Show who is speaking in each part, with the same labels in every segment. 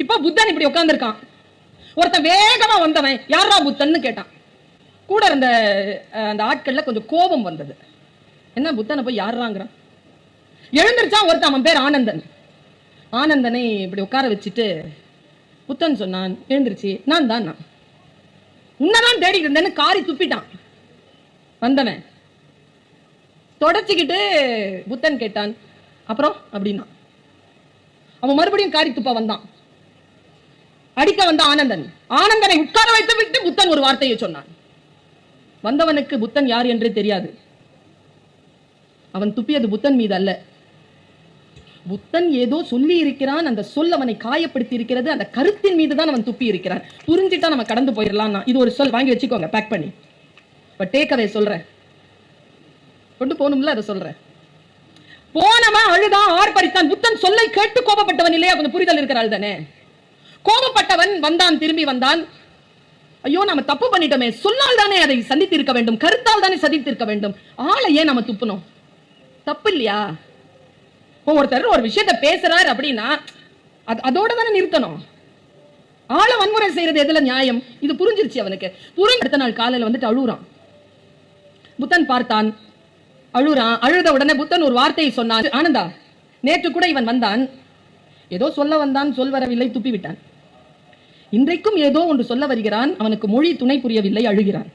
Speaker 1: இப்ப புத்தன் இப்படி உட்காந்துருக்கான் ஒருத்தன் வேகமா வந்தவன் யாரா புத்தன்னு கேட்டான். கூட இருந்த அந்த ஆட்கள்ல கொஞ்சம் கோபம் வந்தது. என்ன புத்தனை போய் யாராங்கிறான் எழுந்திருச்சான் ஒருத்தன் அவன் பேர் ஆனந்தன். ஆனந்தனை இப்படி உட்கார வச்சுட்டு புத்தன் சொன்னான் எழுந்திருச்சு நான் தான் நான். உன்னதான் தேடிட்டு இருந்தேன்னு காரி துப்பிட்டான். வந்தவன். தொடச்சிக்கிட்டு புத்தன் கேட்டான் அப்புறம் அப்படின்னா. அவன் மறுபடியும் காரி துப்ப வந்தான். அடிக்க வந்த ஆனந்தன். ஆனந்தனை உட்கார வைத்து விட்டு புத்தன் ஒரு வார்த்தையை சொன்னான். வந்தவனுக்கு புத்தன் யார் என்றே தெரியாது. அவன் துப்பியது புத்தன் மீது அல்ல. புத்தன் ஏதோ சொல்லி இருக்கிறான். அந்த சொல் அவனை காயப்படுத்தி இருக்கிறது. அந்த கருத்தின் மீது தான் அவன் துப்பி இருக்கிறான். புரிஞ்சிட்டா நம்ம கடந்து போயிடலாம் இது ஒரு சொல். வாங்கி வச்சுக்கோங்க பேக் பண்ணி. இப்ப டேக் அதை சொல்றேன். கொண்டு போகணும்ல அதை சொல்றேன். போனவன் அழுதான் ஆர்ப்பரித்தான். புத்தன் சொல்லை கேட்டு கோபப்பட்டவன் இல்லையா? கொஞ்சம் புரிதல் இருக்கிறாள் தானே கோபப்பட்டவன் வந்தான் திரும்பி வந்தான். ஐயோ நம்ம தப்பு பண்ணிட்டோமே. சொன்னால் தானே அதை சந்தித்திருக்க வேண்டும். கருத்தால் தானே சந்தித்திருக்க வேண்டும். ஆளை ஏன் நம்ம துப்பணும் தப்பு இல்லையா ஒருத்தர் ஒரு விஷயத்த பேசுறாரு அப்படின்னா அதோட தானே நிறுத்தணும். ஆளை வன்முறை செய்யறது எதுல நியாயம்? இது புரிஞ்சிருச்சு அவனுக்கு. புரிஞ்ச அடுத்த நாள் காலையில் வந்துட்டு அழுகுறான். புத்தன் பார்த்தான். அழுறான் அழுத உடனே புத்தன் ஒரு வார்த்தையை சொன்னான். ஆனந்தா நேற்று கூட இவன் வந்தான். ஏதோ சொல்ல வந்தான் சொல் வரவில்லை துப்பி விட்டான் இன்றைக்கும் ஏதோ ஒன்று சொல்ல வருகிறான் அவனுக்கு மொழி துணை புரியவில்லை அழுகிறான்.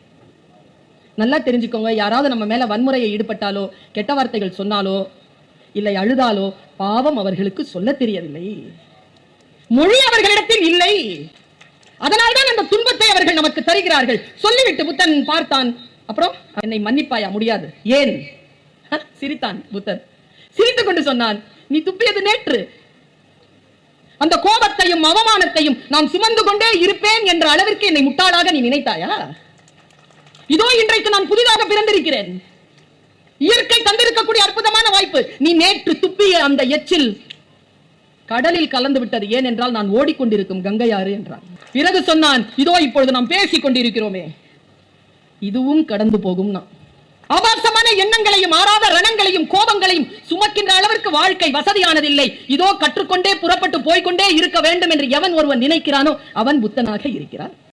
Speaker 1: நல்லா தெரிஞ்சுக்கோங்க யாராவது நம்ம மேல வன்முறையை ஈடுபட்டாலோ கெட்ட வார்த்தைகள் சொன்னாலோ இல்லை அழுதாலோ பாவம் அவர்களுக்கு சொல்ல தெரியவில்லை. மொழி அவர்களிடத்தில் இல்லை. அதனால்தான் அந்த துன்பத்தை அவர்கள் நமக்கு தருகிறார்கள். சொல்லிவிட்டு புத்தன் பார்த்தான். அப்புறம் என்னை மன்னிப்பாயா முடியாது. ஏன்? சிரித்தான் புத்தன். சிரித்துக் கொண்டு சொன்னான் நீ துப்பியது நேற்று. அந்த கோபத்தையும் அவமானத்தையும் நான் சுமந்து கொண்டே இருப்பேன் என்ற அளவிற்கு என்னை முட்டாளாக நீ நினைத்தாயா? இதோ இன்றைக்கு நான் புதிதாக பிறந்திருக்கிறேன். இயற்கை தந்திருக்கக்கூடிய அற்புதமான வாய்ப்பு. நீ நேற்று துப்பிய அந்த எச்சில் கடலில் கலந்து விட்டது. ஏன் என்றால் நான் ஓடிக்கொண்டிருக்கும் கங்கையாறு என்றான். பிறகு சொன்னான் இதோ இப்பொழுது நாம் பேசிக் கொண்டிருக்கிறோமே. இதுவும் கடந்து போகும் நான் ஆபாசமான எண்ணங்களையும் சுமக்கின்ற வாழ்க்கை வசதியானதில்லை. இதோ கற்றுக்கொண்டே புறப்பட்டு போய்கொண்டே இருக்க வேண்டும் என்று எவன் ஒருவன் நினைக்கிறானோ அவன் புத்தனாக இருக்கிறான்.